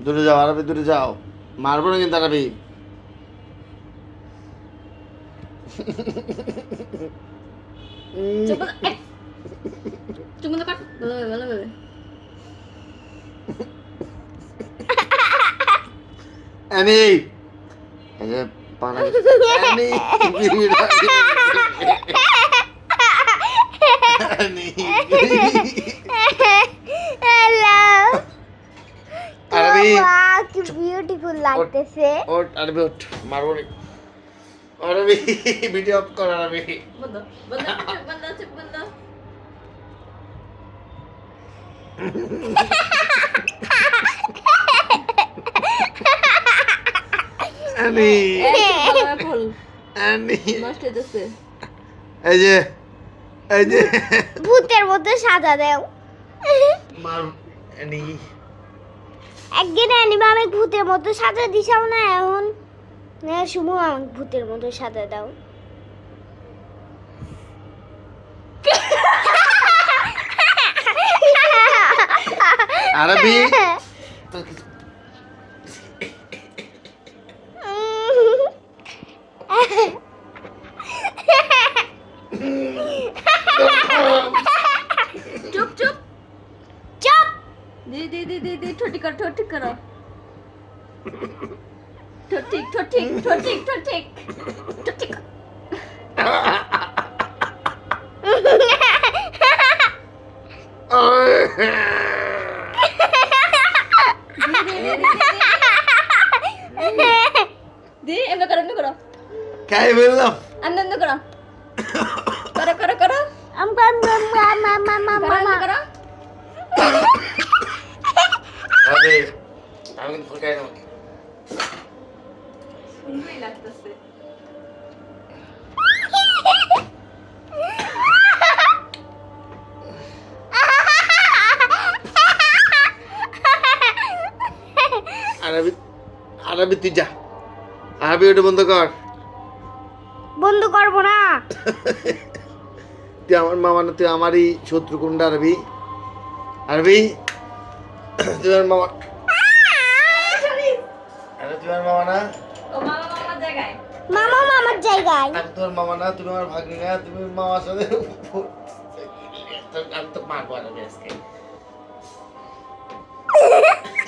দূরে যাও আরবি দূরে যাও। মারবো না কিন্তু আরবি! চুপ করে কাট ভালোভাবে ভালোভাবে অ্যানি এই যে পানা অ্যানি অ্যানি হ্যালো আরবি কি বিউটিফুল লাগতেছে ওট আরবি ওট মারবো আরবি ভিডিও অফ কর আরবি বন্ধ বন্ধ বন্ধ চুপ বন্ধ খোল অ্যানি নষ্ট হইতেছে এই যে এই যে। ভূতের মতো সাজা দেও। মার একদিন অ্যানিমা আমি ভূতের মতো সাজা দিছাও না এখন? না শুভ আমাকে ভূতের মতো সাজা দাও। আরবি दी दी दी दी दी ठोटी करो ठोटी करो ठोटी ठोटी ठोटी ठोटी ठोटी दी एम करो नु करो काय करो करो करो करो अम अम अम সুন্দরই লাগতেছে। আরবি আরবি তুই যা। আরবি ওটা বন্ধ কর। বন্ধ করব না। তুই আমার মামা না তুই আমারই শত্রু কোনটা আরবি? আরবি? তুই আমার মামা আমার মামা না? ও মামা মামার জায়গায়। মামা মামার জায়গায়? আমি তোমার মামা না তুমি আমার ভাগ্নি না তুমি মামার সাথে আমি তো মারবো আজকে।